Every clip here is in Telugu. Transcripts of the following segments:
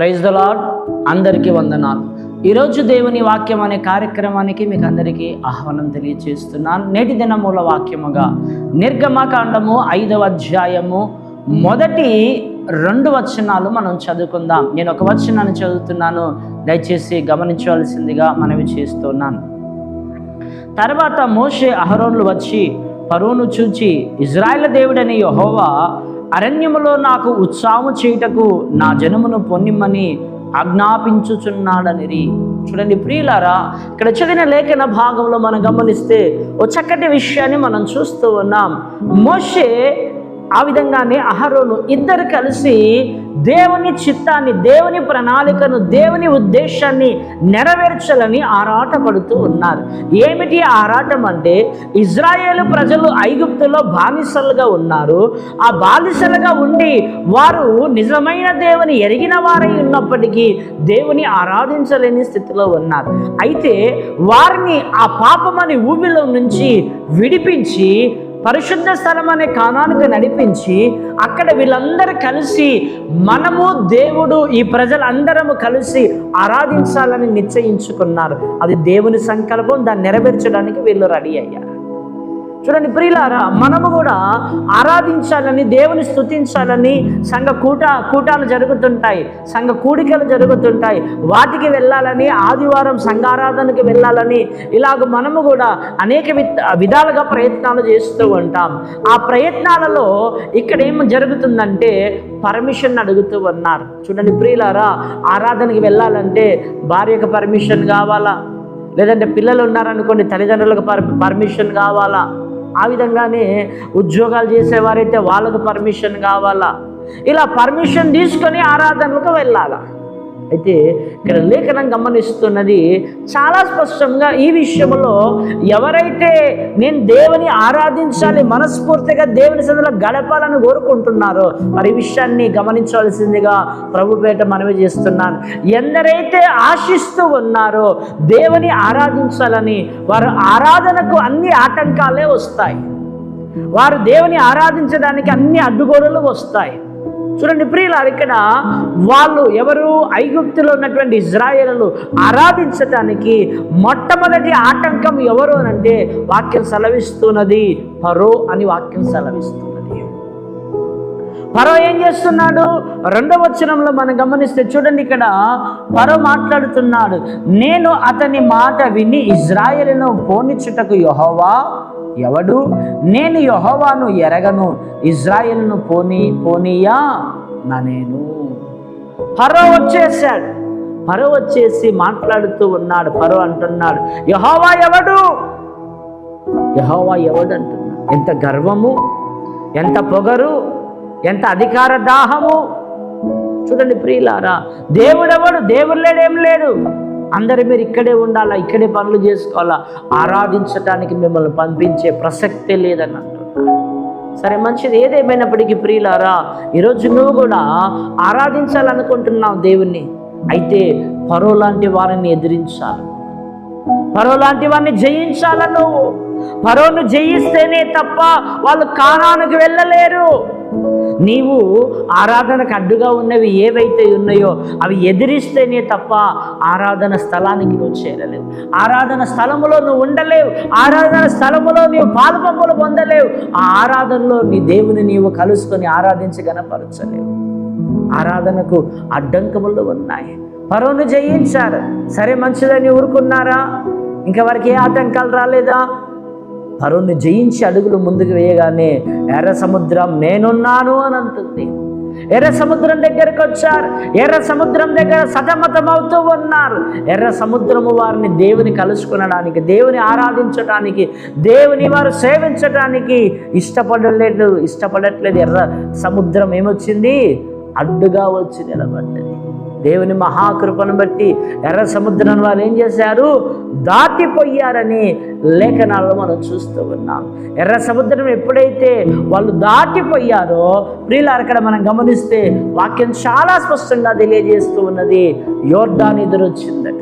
ప్రైజ్ ద లాడ్ అందరికీ వందనాలు. ఈరోజు దేవుని వాక్యం అనే కార్యక్రమానికి మీకు అందరికీ ఆహ్వానం తెలియజేస్తున్నాను నేటి దినమూల వాక్యముగా నిర్గమకాండము ఐదవ అధ్యాయము మొదటి రెండు వచనాలు మనం చదువుకుందాం. నేను ఒక వచనాన్ని చదువుతున్నాను. దయచేసి గమనించవలసిందిగా మనవి చేస్తున్నాను. తర్వాత మోషే అహరోన్లు వచ్చి పరువును చూచి ఇజ్రాయెల్ దేవుడని యహోవా అరణ్యములో నాకు ఉత్సాహము చేయుటకు నా జనమును పొన్నిమ్మని ఆజ్ఞాపించుచున్నాడనిరి. చూడండి ప్రియులారా ఇక్కడ చదివిన లేఖన భాగంలో మనం గమనిస్తే ఓ చక్కటి విషయాన్ని మనం చూస్తూ ఉన్నాం. మోషే ఆ విధంగానే అహరోను ఇద్దరు కలిసి దేవుని చిత్తాన్ని దేవుని ప్రణాళికను దేవుని ఉద్దేశాన్ని నెరవేర్చాలని ఆరాటపడుతూ ఉన్నారు. ఏమిటి ఆరాటం అంటే ఇజ్రాయేల్ ప్రజలు ఐగుప్తులో బానిసలుగా ఉన్నారు. ఆ బానిసలుగా ఉండి వారు నిజమైన దేవుని ఎరిగిన వారై ఉన్నప్పటికీ దేవుని ఆరాధించలేని స్థితిలో ఉన్నారు. అయితే వారిని ఆ పాపమని ఊబిలో నుంచి విడిపించి పరిశుద్ధ స్థలం అనే కానానికి నడిపించి అక్కడ వీళ్ళందరూ కలిసి మనము దేవుడు ఈ ప్రజలందరము కలిసి ఆరాధించాలని నిశ్చయించుకున్నారు. అది దేవుని సంకల్పం దాన్ని నెరవేర్చడానికి వీళ్ళు రెడీ అయ్యారు. చూడండి ప్రియులారా మనము కూడా ఆరాధించాలని దేవుని స్తుతించాలని సంఘ కూట కూటాలు జరుగుతుంటాయి సంఘ కూడికలు జరుగుతుంటాయి. వాటికి వెళ్ళాలని ఆదివారం సంఘారాధనకి వెళ్ళాలని ఇలాగ మనము కూడా అనేక విధాలుగా ప్రయత్నాలు చేస్తూ ఉంటాం. ఆ ప్రయత్నాలలో ఇక్కడ ఏం జరుగుతుందంటే పర్మిషన్ అడుగుతూ ఉన్నారు. చూడండి ప్రియులారా ఆరాధనకి వెళ్ళాలంటే భార్యకు పర్మిషన్ కావాలా? లేదంటే పిల్లలు ఉన్నారనుకోండి తల్లిదండ్రులకు పర్ పర్మిషన్ కావాలా? ఆ విధంగానే ఉద్యోగాలు చేసేవారైతే వాళ్ళకు పర్మిషన్ కావాలా? ఇలా పర్మిషన్ తీసుకొని ఆరాధనలకు వెళ్ళాలా? అయితే ఇక్కడ లేఖనం గమనిస్తున్నది చాలా స్పష్టంగా ఈ విషయంలో ఎవరైతే నేను దేవుని ఆరాధించాలి మనస్ఫూర్తిగా దేవుని సన్నిధిలో గడపాలని కోరుకుంటున్నారో మరి విషయాన్ని గమనించవలసిందిగా ప్రభుపేట మనవి చేస్తున్నాను. ఎందరైతే ఆశిస్తూ ఉన్నారో దేవుని ఆరాధించాలని వారు ఆరాధనకు అన్ని ఆటంకాలే వస్తాయి. వారు దేవుని ఆరాధించడానికి అన్ని అడ్డుగోడలు వస్తాయి. చూడండి ప్రియులారు ఇక్కడ వాళ్ళు ఎవరు? ఐగుప్తులో ఉన్నటువంటి ఇజ్రాయేలు ఆరాధించటానికి మొట్టమొదటి ఆటంకం ఎవరు అని అంటే వాక్యం సెలవిస్తున్నది పరో అని వాక్యం సెలవిస్తున్నది. పరో ఏం చేస్తున్నాడు? రెండవ వచనంలో మనం గమనిస్తే చూడండి ఇక్కడ పరో మాట్లాడుతున్నాడు నేను అతని మాట విని ఇజ్రాయేలును పోనిచ్చుటకు యహోవా ఎవడు? నేను యహోవాను ఎరగను ఇజ్రాయెల్ను పోనీ పోనీయా? నా నేను. పరో వచ్చేసాడు పరో వచ్చేసి మాట్లాడుతూ ఉన్నాడు. పరో అంటున్నాడు యహోవా ఎవడు? యహోవా ఎవడు అంటున్నాడు. ఎంత గర్వము ఎంత పొగరు ఎంత అధికార దాహము. చూడండి ప్రియులారా దేవుడెవడు? దేవుడు లేడు ఏం లేడు. అందరు మీరు ఇక్కడే ఉండాలా? ఇక్కడే పనులు చేసుకోవాలా? ఆరాధించటానికి మిమ్మల్ని పంపించే ప్రసక్తే లేదని అంటున్నారు సరే మంచిది. ఏదేమైనప్పటికీ ప్రియులారా ఈరోజు నువ్వు కూడా ఆరాధించాలనుకుంటున్నావు దేవుణ్ణి. అయితే పరో లాంటి వారిని ఎదిరించాలి. పరో లాంటి వారిని జయించాల నువ్వు? పరోను జయిస్తేనే తప్ప వాళ్ళు కానానికి వెళ్ళలేరు. నీవు ఆరాధనకు అడ్డుగా ఉన్నవి ఏవైతే ఉన్నాయో అవి ఎదిరిస్తేనే తప్ప ఆరాధన స్థలానికి నువ్వు చేరలేవు. ఆరాధన స్థలములో నువ్వు ఉండలేవు. ఆరాధన స్థలములో నీవు పాల్పంపులు పొందలేవు. ఆ ఆరాధనలో నీ దేవుని నీవు కలుసుకొని ఆరాధించి గనపరచలేవు ఆరాధనకు అడ్డంకములు ఉన్నాయి. పరోను జయించారు. సరే మంచిదని ఊరుకున్నారా? ఇంకా వారికి ఏ ఆటంకాలు రాలేదా? పరువుని జయించి అడుగులు ముందుకు వేయగానే ఎర్ర సముద్రం నేనున్నాను అని అంటుంది. ఎర్ర సముద్రం దగ్గరకు వచ్చారు. ఎర్ర సముద్రం దగ్గర సతమతమవుతూ ఉన్నారు. ఎర్ర సముద్రము వారిని దేవుని కలుసుకునడానికి దేవుని ఆరాధించడానికి దేవుని వారు సేవించడానికి ఇష్టపడలేదు. ఇష్టపడట్లేదు. ఎర్ర సముద్రం ఏమొచ్చింది? అడ్డుగా వచ్చి నిలబడ్డది. దేవుని మహాకృపను బట్టి ఎర్ర సముద్రం వారు ఏం చేశారు? దాటిపోయారని లేఖనాల్లో మనం చూస్తూ ఉన్నాం. ఎర్ర సముద్రం ఎప్పుడైతే వాళ్ళు దాటిపోయారో ప్రియులు అక్కడ మనం గమనిస్తే వాక్యం చాలా స్పష్టంగా తెలియజేస్తూ ఉన్నది. యోర్ధాన్ ఎదురొచ్చిందట.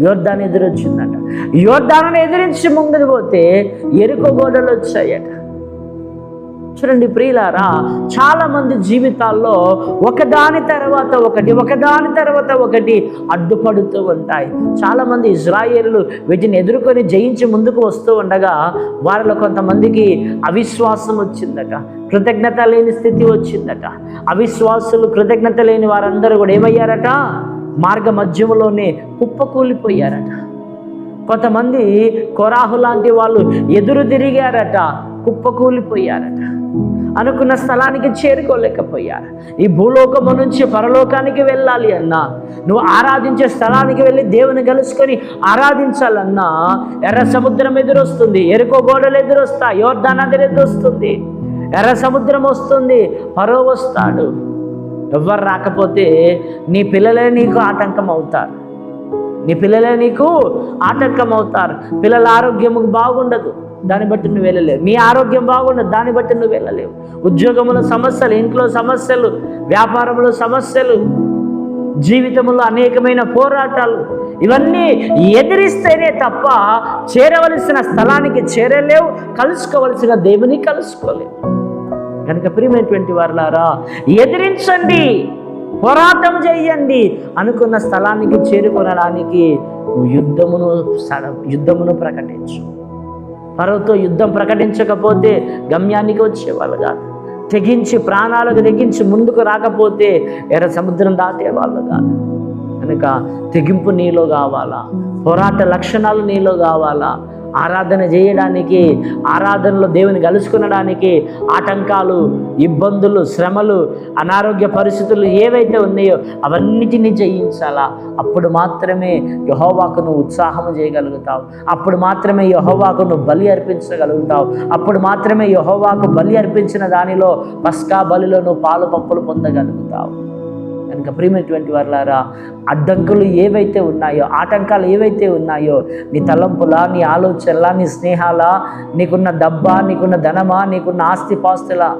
యోర్ధాన్ ఎదురొచ్చిందట. యోర్దాను ఎదిరించి ముందుకు పోతే ఎరుకగోడలు వచ్చాయట. చూడండి ప్రియులారా చాలామంది జీవితాల్లో ఒకదాని తర్వాత ఒకటి ఒకదాని తర్వాత ఒకటి అడ్డుపడుతూ ఉంటాయి. చాలామంది ఇజ్రాయేలు వీటిని ఎదుర్కొని జయించి ముందుకు వస్తూ ఉండగా వారిలో కొంతమందికి అవిశ్వాసం వచ్చిందట కృతజ్ఞత లేని స్థితి వచ్చిందట. అవిశ్వాసులు కృతజ్ఞత లేని వారందరూ కూడా ఏమయ్యారట? మార్గ మధ్యంలోనే కుప్పకూలిపోయారట. కొంతమంది కొరాహు లాంటి వాళ్ళు ఎదురు తిరిగారట. కుప్పకూలిపోయారట. అనుకున్న స్థలానికి చేరుకోలేకపోయారు. ఈ భూలోకము నుంచి పరలోకానికి వెళ్ళాలి అన్నా నువ్వు ఆరాధించే స్థలానికి వెళ్ళి దేవుని కలుసుకొని ఆరాధించాలన్నా ఎర్ర సముద్రం ఎదురొస్తుంది ఎరుకో గోడలు ఎదురొస్తా యోర్ధాన్ ఎదురొస్తుంది ఎర్ర సముద్రం వస్తుంది పరో వస్తాడు. ఎవ్వరు రాకపోతే నీ పిల్లలే నీకు ఆటంకం అవుతారు నీ పిల్లలే నీకు ఆటంకం అవుతారు పిల్లల ఆరోగ్యము బాగుండదు. దాన్ని బట్టి నువ్వు వెళ్ళలేవు. నీ ఆరోగ్యం బాగుండదు దాన్ని బట్టి నువ్వు వెళ్ళలేవు. ఉద్యోగంలో సమస్యలు ఇంట్లో సమస్యలు వ్యాపారంలో సమస్యలు జీవితంలో అనేకమైన పోరాటాలు ఇవన్నీ ఎదిరిస్తేనే తప్ప చేరవలసిన స్థలానికి చేరలేవు కలుసుకోవలసిన దేవుని కలుసుకోలేవు. కనుక ప్రియమైనటువంటి వారులారా ఎదిరించండి పోరాటం చేయండి అనుకున్న స్థలానికి చేరుకొనడానికి యుద్ధమును సడ- యుద్ధమును ప్రకటించు. పరువుతో యుద్ధం ప్రకటించకపోతే గమ్యానికి వచ్చేవాళ్ళు కాదు. తెగించి ప్రాణాలకు తెగించి ముందుకు రాకపోతే ఎర్ర సముద్రం దాటేవాళ్ళు కాదు. కనుక తెగింపు నీలో కావాలా? పోరాట లక్షణాలు నీలో కావాలా? ఆరాధన చేయడానికి ఆరాధనలో దేవుని కలుసుకునడానికి ఆటంకాలు ఇబ్బందులు శ్రమలు అనారోగ్య పరిస్థితులు ఏవైతే ఉన్నాయో అవన్నిటినీ జయించాలా? అప్పుడు మాత్రమే యహోవాకు నువ్వు ఉత్సాహం చేయగలుగుతావు. అప్పుడు మాత్రమే యహోవాకు నువ్వు బలి అర్పించగలుగుతావు. అప్పుడు మాత్రమే యహోవాకు బలి అర్పించిన దానిలో పస్కా బలిలో నువ్వు పాలు పప్పులు పొందగలుగుతావు. కనుక ప్రియమైనటువంటి వారులారా అడ్డంకులు ఏవైతే ఉన్నాయో ఆటంకాలు ఏవైతే ఉన్నాయో నీ తలంపులా నీ ఆలోచనలా నీ స్నేహాలా నీకున్న డబ్బా నీకున్న ధనమా నీకున్న ఆస్తి పాస్తులా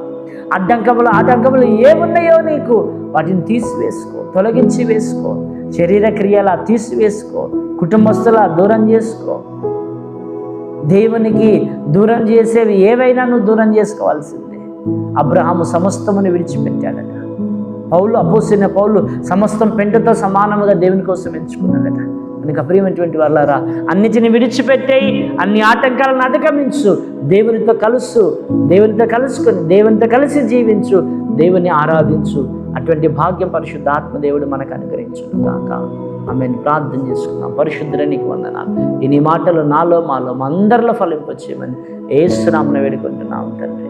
అడ్డంకములు ఆటంకములు ఏమున్నాయో నీకు వాటిని తీసివేసుకో తొలగించి వేసుకో శరీర క్రియల తీసివేసుకో కుటుంబస్తులా దూరం చేసుకో. దేవునికి దూరం చేసేవి ఏవైనా నువ్వు దూరం చేసుకోవాల్సిందే. అబ్రహాము సమస్తమును విడిచిపెట్టాడట. పౌలు అపోసిన పౌలు సమస్తం పెంటతో సమానముగా దేవుని కోసం ఎంచుకున్నాడట కనుక ప్రియమైనటువంటి వాళ్ళారా అన్నిటిని విడిచిపెట్టేయి అన్ని ఆటంకాలను అధిగమించు దేవునితో కలుసు దేవునితో కలుసుకొని దేవునితో కలిసి జీవించు దేవుని ఆరాధించు. అటువంటి భాగ్యం పరిశుద్ధ ఆత్మదేవుడు మనకు అనుగ్రహించును కాక ఆమెను. ప్రార్థన చేసుకున్నాం పరిశుద్ధుల వందనాలు. ఇన్ని మాటలు నాలో మాలో అందరిలో ఫలింపచేయమని ఏ వేడుకుంటున్నాం తండ్రి.